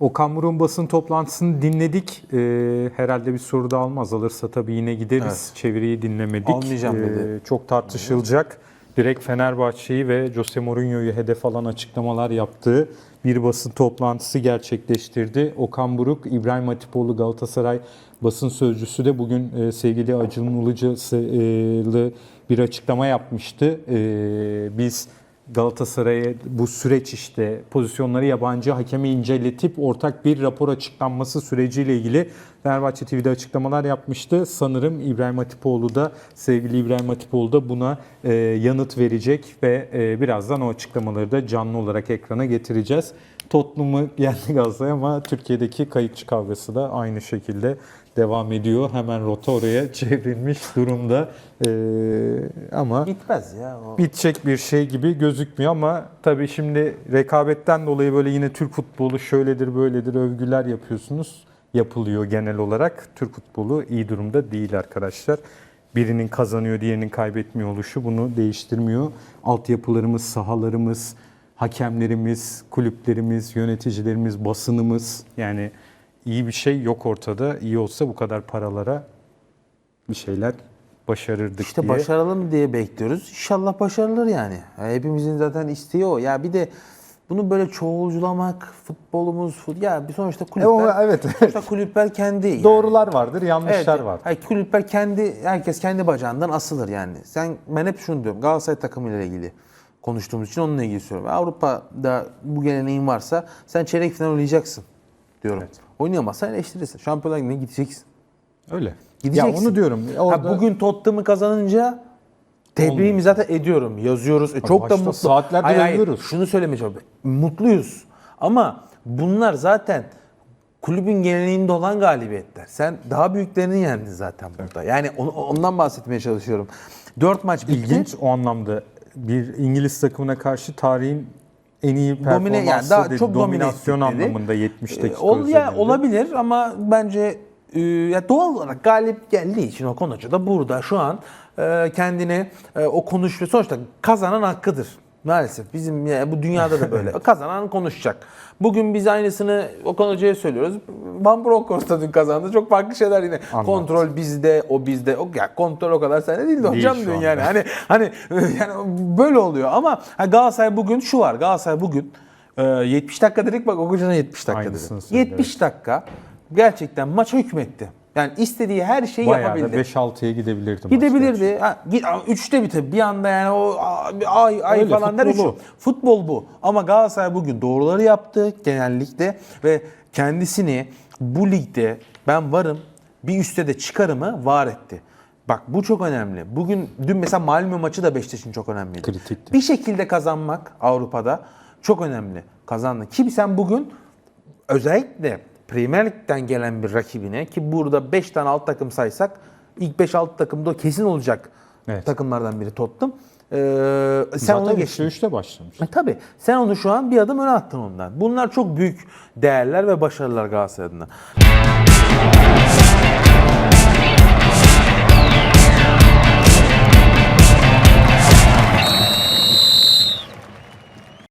Okan Buruk'un basın toplantısını dinledik. Ee, herhalde bir soru da almaz. Alırsa tabii yine gideriz. Çeviriyi dinlemedik. Almayacağım dedi. Ee, çok tartışılacak. Direkt Fenerbahçe'yi ve Jose Mourinho'yu hedef alan açıklamalar yaptığı bir basın toplantısı gerçekleştirdi. Okan Buruk, İbrahim Hatipoğlu Galatasaray basın sözcüsü de bugün e, sevgili Acun Ilıcalı bir açıklama yapmıştı. Ee, biz Galatasaray'a bu süreç işte pozisyonları yabancı hakemi inceletip ortak bir rapor açıklanması süreciyle ilgili Fenerbahçe TV'de açıklamalar yapmıştı. Sanırım İbrahim Hatipoğlu da sevgili İbrahim Hatipoğlu da buna e, yanıt verecek ve e, birazdan o açıklamaları da canlı olarak ekrana getireceğiz. Tottenham'ı yendi Galatasaray ama Türkiye'deki kayıkçı kavgası da aynı şekilde devam ediyor. Hemen rota oraya çevrilmiş durumda. E, ama Gitmez ya. O. bitecek bir şey gibi gözükmüyor ama tabii şimdi rekabetten dolayı böyle yine Türk futbolu şöyledir böyledir övgüler yapıyorsunuz. Yapılıyor genel olarak. Türk futbolu iyi durumda değil arkadaşlar. Birinin kazanıyor, diğerinin kaybetmiyor oluşu bunu değiştirmiyor. Altyapılarımız, sahalarımız, hakemlerimiz, kulüplerimiz, yöneticilerimiz, basınımız yani iyi bir şey yok ortada. İyi olsa bu kadar paralara bir şeyler başarırdık İşte diye. başaralım diye bekliyoruz. İnşallah başarılır yani. Ya Hepimizin zaten isteği o. Ya bir de bunu böyle çoğulculamak, futbolumuz, fut ya bir sonuçta kulüpler, E o- evet. sonuçta kulüpler kendi. yani. Doğrular vardır, yanlışlar Evet, vardır. Hayır, kulüpler kendi, herkes kendi bacağından asılır yani. Sen, ben hep şunu diyorum, Galatasaray takımıyla ilgili konuştuğumuz için onunla ilgili söylüyorum. Avrupa'da bu geleneğin varsa sen çeyrek final oynayacaksın diyorum. Oynayamazsan eleştirirsin. Şampiyonlar Ligi'ne gideceksin. Öyle. Gideceksin. Ya onu diyorum. Orada Ha, bugün Tottenham'ı kazanınca tebriğimi zaten ediyorum. Yazıyoruz. E, çok da mutlu. saatlerdir Hayır, hayır. Şunu söylemeye çalışıyorum. Mutluyuz. Ama bunlar zaten kulübün geleneğinde olan galibiyetler. Sen daha büyüklerini yendin zaten burada. Yani ondan bahsetmeye çalışıyorum. Dört maç bitti. ilginç o anlamda bir İngiliz takımına karşı tarihin en iyi performansı Domine- yani daha dedi. çok dominasyon anlamında 70 Ee, dakika ol, ya, olabilir ama bence e, ya doğal olarak galip geldiği için o konucu da burada şu an e, kendini e, o konuşuyor. Sonuçta kazanan hakkıdır. Maalesef bizim ya, bu dünyada da böyle. kazanan konuşacak. Bugün biz aynısını Okan Hoca'ya söylüyoruz. Van Bronckhorst da dün kazandı. Çok farklı şeyler yine. Anlat. Kontrol bizde, o bizde. O, ya kontrol o kadar sende değil de Değil hocam dün yani. Hani hani yani böyle oluyor ama ha, Galatasaray bugün şu var. Galatasaray bugün e, 70 dakika dedik bak Okan 70 dakika Aynısını dedi. söyledi, 70 dakika gerçekten maça hükmetti. Yani istediği her şeyi Bayağı yapabildi. 5-6'ya gidebilirdi. Gidebilirdi. Ha, üçte biter. Bir anda yani o ay ay Öyle, falan der. futbol Futbol bu. Ama Galatasaray bugün doğruları yaptı genellikle ve kendisini bu ligde ben varım bir üste de çıkarımı var etti. Bak bu çok önemli. Bugün dün mesela Malmö maçı da Beşiktaş'ın çok önemliydi. Kritikti. Bir şekilde kazanmak Avrupa'da çok önemli. Kazandın. Ki sen bugün özellikle Premier Lig'den gelen bir rakibine ki burada 5 tane alt takım saysak ilk 5-6 takımda kesin olacak Evet. takımlardan biri Tottenham. Ee, sen Zaten ona üçte geçtin. üçte başlamış. E, tabii. Sen onu şu an bir adım öne attın ondan. Bunlar çok büyük değerler ve başarılar Galatasaray adına.